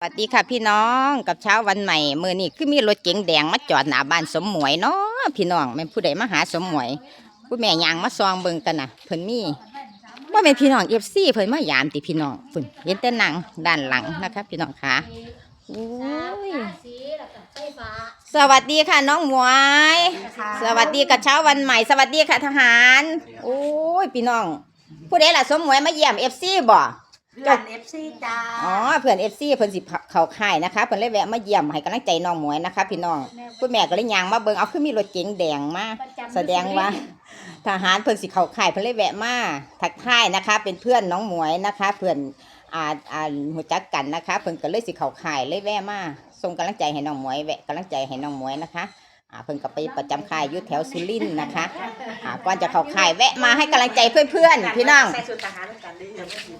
สวัสดีค่ะพี่น้องกับเช้าวันใหม่มือนี้คือมีรถเก๋งแดงมาจอดหน้าบ้านสมหมวยเนาะพี่น้องแม่นผู้ใดมาหาสมหมวยผู้แม่ยางมาซองเบิ่งกันนะเพิ่นมีว่าเป็นพี่น้องเอฟซีเพิ่นมายามติพี่น้องเพิ่นเห็นแต่หนังด้านหลังนะคะพี่น้องค่ะโอ้ยสีแล้วก็ไฟฟ้าสวัสดีค่ะน้องหมวย สวัสดีกับเช้าวันใหม่ สวัสดีค่ะทหารโอ้ยพี่น้อง ผู้ใดล่ะสมหมวยมาเยี่ยมเอฟซีบ่ เพื่อนเอฟซีจ้าอ๋อเพื่อนเอฟซีเพื่อนสิเขาค่ายนะคะเพื่อนเลยแวะมาเยี่ยมให้กำลังใจน้องหมวยนะคะ พี่น้องคุณแม่ก็เลยยางมาเบิ่งเอาคือมีรถเก๋งแดงมาแสดงว่าทหารเพื่อนสิเขาค่ายเพื่อนเลยแวะมาทักทายนะคะ เป็นเพื่อนน้องหมวยนะคะ เพื่อนอ่าอ่าหัวจักกันนะคะ เพื่อนก็เลยสิเขาค่ายเลยแวะมาส่งกำลังใจให้น้องหมวยแวะกำลังใจให้น้องหมวยนะคะ อ่าเพิ่นก็ไปประจำค่ายอยู่แถวสุรินทร์นะคะอ่าก่อนจะเข้าค่ายแวะมาให้กำลังใจเพื่อนๆพี่น้อง ใส่ชุดทหารกันดี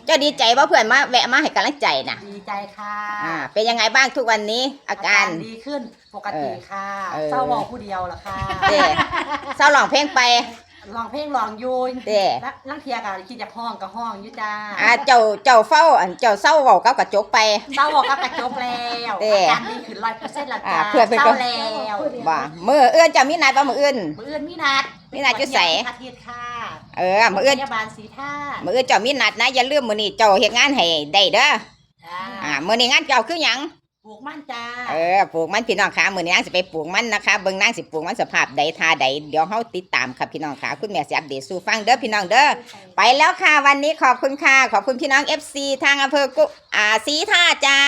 เจ้าดีใจว่าเพื่อนมาแวะมาให้กำลังใจน่ะดีใจค่ะอ่าเป็นยังไงบ้างทุกวันนี้อาการ ดีขึ้นปกติค่ะเออเศร้ามองผู้เดียวเหรอค่ะเด้เศร้าหลองเพลงไป ลองเพลงลองอยูนเด้ลักลังเทียกันคิดจากห้องกับห้องอยูจ้าอ่าเจ้าเจ้าเฝ้าอันเจ้าเศร้าเว้ากับกระจกไป เศร้าบอกกับกระจบแล้วเด้อาการดีขึ้นร้อยเปอร์เซ็นต์ละจ้าอ่าเพื่อนเพื่อนเศก็ร้าแล้วว่ามือเอื้อนเจะมีนัดว่ามือเอื้อนมืออื่นมีนัดมีนัดอยู่ไส อาทิตย์ค่ะเออมือเอื้อนพยาบาลสีท่ามือเอื้อนเจ้ามีนัดนะอย่าลืมมื้อนี้เจ้าเฮ็ดงานให้ได้เด้อจ้าอ่ามื้อนี้งานเจ้าคือหยังป ลูกมันจ้าเออปลูกมันพี่น้องคะมื้อนี้นางสิไปปลูกมันนะคะเบิ่งนางสิปลูกมันสภาพใดท่าใดเดี๋ยวเฮาติดตามค่ะพี่น้องค่ะคุณแม่สิอัปเดตสู่ฟังเด้อพี่น้องเด้อไปแล้วค่ะ วันนี้ขอบคุณค่ะขอบคุณพี่น้อง FC ทางอำเภอกุอ่าศรีท่าจ้า